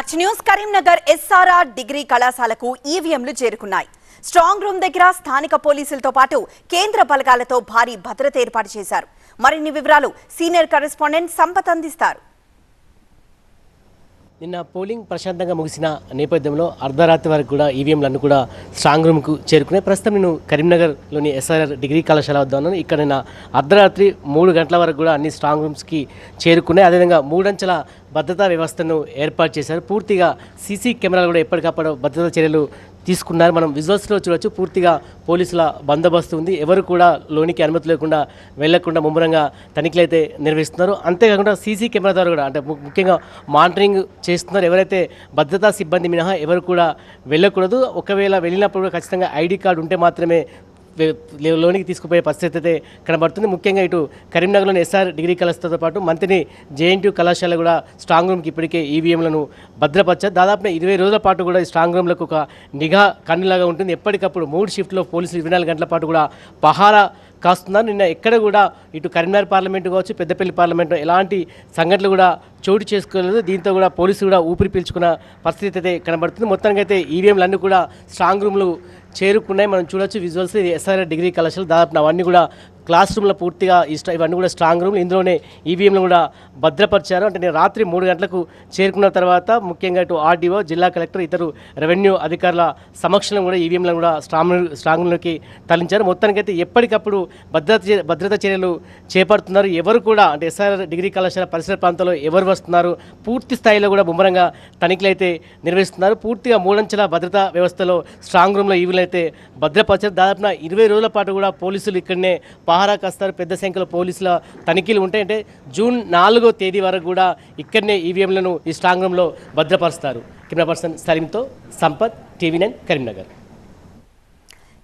Back to news Karimnagar SRR degree కళాశాలకు ఈవీఎంలు చేరుకున్నాయి. స్ట్రాంగ్ రూమ్ దగ్గర స్థానిక పోలీసులతో పాటు కేంద్ర బలగాలతో భారీ భద్రత ఏర్పాటు చేశారు. మరిన్ని వివరాలు సీనియర్ కరెస్పాండెంట్ సంపత్ అందిస్తారు. నిన్న పోలింగ్ ప్రశాంతంగా ముగిసిన నేపథ్యంలో అర్ధరాత్రి వరకు కూడా ఈవీఎంలన్నీ కూడా స్ట్రాంగ్ రూమ్కు చేరుకున్నాయి. ప్రస్తుతం నేను కరీంనగర్లోని ఎస్ఆర్ఆర్ డిగ్రీ కళాశాల వద్ద ఉన్నాను. ఇక్కడ నిన్న అర్ధరాత్రి మూడు గంటల వరకు కూడా అన్ని స్ట్రాంగ్ రూమ్స్కి చేరుకున్నాయి. అదేవిధంగా మూడంచెల భద్రతా వ్యవస్థను ఏర్పాటు చేశారు. పూర్తిగా సీసీ కెమెరాలు కూడా ఎప్పటికప్పుడు భద్రతా చర్యలు తీసుకున్నారు. మనం విజువల్స్లో చూడొచ్చు పూర్తిగా పోలీసుల బందోబస్తు ఉంది. ఎవరు కూడా లోనికి అనుమతి లేకుండా వెళ్ళకుండా ముమ్మరంగా తనిఖీలు అయితే నిర్వహిస్తున్నారు. అంతేకాకుండా సీసీ కెమెరా ద్వారా కూడా అంటే ముఖ్యంగా మానిటరింగ్ చేస్తున్నారు. ఎవరైతే భద్రతా సిబ్బంది మినహా ఎవరు కూడా వెళ్ళకూడదు. ఒకవేళ వెళ్ళినప్పుడు కూడా ఖచ్చితంగా ఐడి కార్డు ఉంటే మాత్రమే లోనికి తీసుకుపోయే పరిస్థితి అయితే కనబడుతుంది. ముఖ్యంగా ఇటు కరీంనగర్లోని ఎస్ఆర్ డిగ్రీ కళాశాలతో పాటు మంత్రిని జేఎన్టీయూ కళాశాల కూడా స్ట్రాంగ్ రూమ్కి ఇప్పటికే ఈవీఎంలను భద్రపరిచారు. దాదాపు ఇరవై రోజుల పాటు కూడా ఈ స్ట్రాంగ్ రూమ్లకు ఒక నిఘా కన్నులాగా ఉంటుంది. ఎప్పటికప్పుడు మూడు షిఫ్ట్లో పోలీసులు ఇరవై నాలుగు గంటల పాటు కూడా పహారా కాస్తున్నారు. నిన్న ఎక్కడ కూడా ఇటు కరీంనగర్ పార్లమెంటు కావచ్చు పెద్దపల్లి పార్లమెంటు ఎలాంటి సంఘటనలు కూడా చోటు చేసుకోలేదు. దీంతో కూడా పోలీసులు కూడా ఊపిరి పీల్చుకున్న పరిస్థితి అయితే కనబడుతుంది. మొత్తానికి అయితే ఈవీఎంలు అన్నీ కూడా స్ట్రాంగ్ రూమ్లు చేరుకున్నాయి. మనం చూడొచ్చు విజువల్స్ ఇది ఎస్ఆర్ఆర్ డిగ్రీ కళాశాల. దాదాపు అవన్నీ కూడా క్లాస్ రూమ్లో పూర్తిగా ఇవన్నీ కూడా స్ట్రాంగ్ రూమ్లు ఇందులోనే ఈవీఎంలు కూడా భద్రపరిచారు. అంటే నేను రాత్రి మూడు గంటలకు చేరుకున్న తర్వాత ముఖ్యంగా ఇటు ఆర్డీఓ జిల్లా కలెక్టర్ ఇతరు రెవెన్యూ అధికారుల సమక్షంలో కూడా ఈవీఎంలను కూడా స్ట్రాంగ్ స్ట్రాంగ్ రూమ్లోకి తరలించారు. మొత్తానికైతే ఎప్పటికప్పుడు భద్రత భద్రతా చర్యలు చేపడుతున్నారు. ఎవరు కూడా అంటే ఎస్ఆర్ డిగ్రీ కళాశాల పరిసర ప్రాంతంలో ఎవరు వస్తున్నారు? పూర్తి స్థాయిలో కూడా ముమ్మరంగా తనిఖీలు అయితే నిర్వహిస్తున్నారు. పూర్తిగా మూడంచెల భద్రతా వ్యవస్థలో స్ట్రాంగ్ రూమ్లో ఈవీలు అయితే భద్రపరిచారు. దాదాపున ఇరవై రోజుల పాటు కూడా పోలీసులు ఇక్కడనే పహారా కాస్తారు. పెద్ద సంఖ్యలో పోలీసుల తనిఖీలు ఉంటాయి. అంటే జూన్ నాలుగో తేదీ వరకు కూడా ఇక్కడనే ఈవీఎంలను ఈ స్ట్రాంగ్ రూమ్లో భద్రపరుస్తారు. Camera person సలీంతో Sampath TV nine Karimnagar.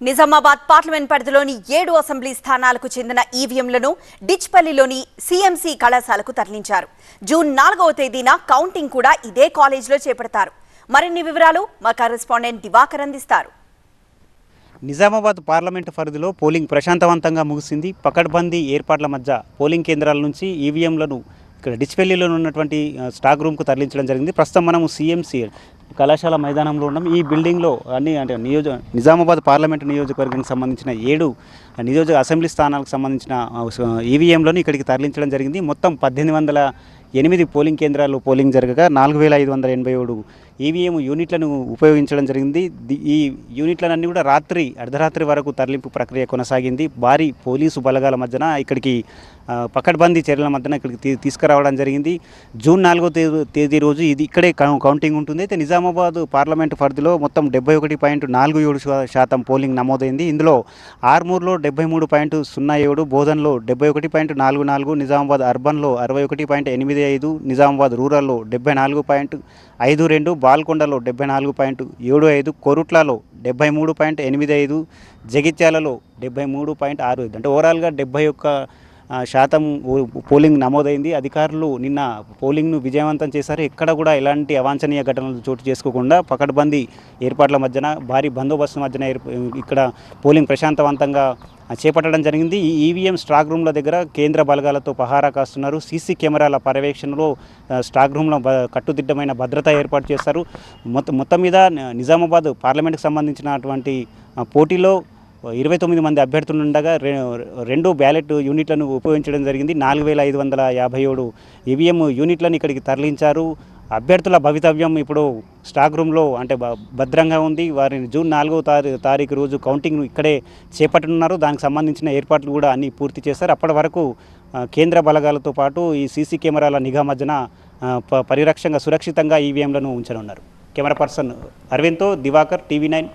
Nizamabad parliament పరిధిలోని ఏడు అసెంబ్లీ స్థానాలకు చెందిన ఈవీఎంలను డిచ్పల్లిలోని సీఎంసీ కళాశాలకు తరలించారు. జూన్ నాలుగవ తేదీన కౌంటింగ్ కూడా ఇదే కాలేజీలో చేపడతారు. మరిన్ని వివరాలు మా కరెస్పాండెంట్ దివాకర్ అందిస్తారు. నిజామాబాద్ పార్లమెంటు పరిధిలో పోలింగ్ ప్రశాంతవంతంగా ముగిసింది. పకడ్బందీ ఏర్పాట్ల మధ్య పోలింగ్ కేంద్రాల నుంచి ఈవీఎంలను ఇక్కడ డిచ్పెల్లిలో ఉన్నటువంటి స్టాక్ రూమ్కు తరలించడం జరిగింది. ప్రస్తుతం మనము సీఎంసీ కళాశాల మైదానంలో ఉన్నాం. ఈ బిల్డింగ్లో అన్ని అంటే నియోజక నిజామాబాద్ పార్లమెంటు నియోజకవర్గానికి సంబంధించిన ఏడు నియోజక అసెంబ్లీ స్థానాలకు సంబంధించిన ఈవీఎంలను ఇక్కడికి తరలించడం జరిగింది. మొత్తం పద్దెనిమిది వందల ఎనిమిది పోలింగ్ కేంద్రాలు పోలింగ్ జరగగా నాలుగు వేల ఐదు వందల ఎనభై ఏడు ఈవీఎం యూనిట్లను ఉపయోగించడం జరిగింది. ఈ యూనిట్లన్నీ కూడా రాత్రి అర్ధరాత్రి వరకు తరలింపు ప్రక్రియ కొనసాగింది. భారీ పోలీసు బలగాల మధ్యన ఇక్కడికి పకడ్బందీ చర్యల మధ్యన ఇక్కడికి తీసుకురావడం జరిగింది. జూన్ నాలుగో తేదీ తేదీ రోజు ఇది ఇక్కడే కౌ- కౌంటింగ్ ఉంటుంది. అయితే నిజామాబాద్ పార్లమెంట్ పరిధిలో మొత్తం డెబ్బై ఒకటి పాయింట్ నాలుగు ఏడు శాతం పోలింగ్ నమోదైంది. ఇందులో ఆర్మూర్లో డెబ్బై మూడు పాయింట్ సున్నా ఏడు బోధన్లో డెబ్బై ఒకటి పాయింట్ నాలుగు నాలుగు నిజామాబాద్ అర్బన్లో అరవై ఒకటి పాయింట్ ఎనిమిది ఐదు నిజామాబాద్ రూరల్లో డెబ్బై నాలుగు పాయింట్ ఐదు రెండు బాల్కొండలో డెబ్బై నాలుగు పాయింట్ ఏడు ఐదు కొరుట్లలో డెబ్బై మూడు పాయింట్ ఎనిమిది ఐదు జగిత్యాలలో డెబ్బై మూడు పాయింట్ ఆరు ఐదు. అంటే ఓవరాల్గా డెబ్బై ఒక్క శాతం పోలింగ్ నమోదైంది. అధికారులు నిన్న పోలింగ్ను విజయవంతం చేశారు. ఎక్కడ కూడా ఎలాంటి అవాంఛనీయ ఘటనలు చోటు చేసుకోకుండా పకడ్బందీ ఏర్పాట్ల మధ్యన భారీ బందోబస్తు మధ్యన ఇక్కడ పోలింగ్ ప్రశాంతవంతంగా చేపట్టడం జరిగింది. ఈ ఈవీఎం స్ట్రాక్ రూమ్ల దగ్గర కేంద్ర బలగాలతో పహారా కాస్తున్నారు. సీసీ కెమెరాల పర్యవేక్షణలో ఆ, రూమ్లో కట్టుదిట్టమైన భద్రత ఏర్పాటు చేస్తారు మొత్తం మొత్తం మీద నిజామాబాద్ పార్లమెంట్కి సంబంధించినటువంటి పోటీలో ఇరవై తొమ్మిది మంది అభ్యర్థులు ఉండగా రెండు బ్యాలెట్ యూనిట్లను ఉపయోగించడం జరిగింది. నాలుగు వేల ఐదు వందల యాభై ఏడు ఈవీఎం యూనిట్లను ఇక్కడికి తరలించారు. అభ్యర్థుల భవితవ్యం ఇప్పుడు స్టాక్ రూమ్లో అంటే భద్రంగా ఉంది. వారిని జూన్ నాలుగో తారీ తారీఖు రోజు కౌంటింగ్ ఇక్కడే చేపట్టనున్నారు. దానికి సంబంధించిన ఏర్పాట్లు కూడా అన్నీ పూర్తి చేస్తారు అప్పటి వరకు కేంద్ర బలగాలతో పాటు ఈ సీసీ కెమెరాల నిఘా మధ్యన ప- పరిరక్షంగా సురక్షితంగా ఈవీఎంలను ఉంచనున్నారు. కెమెరా పర్సన్ అరవింద్తో దివాకర్ టీవీ నైన్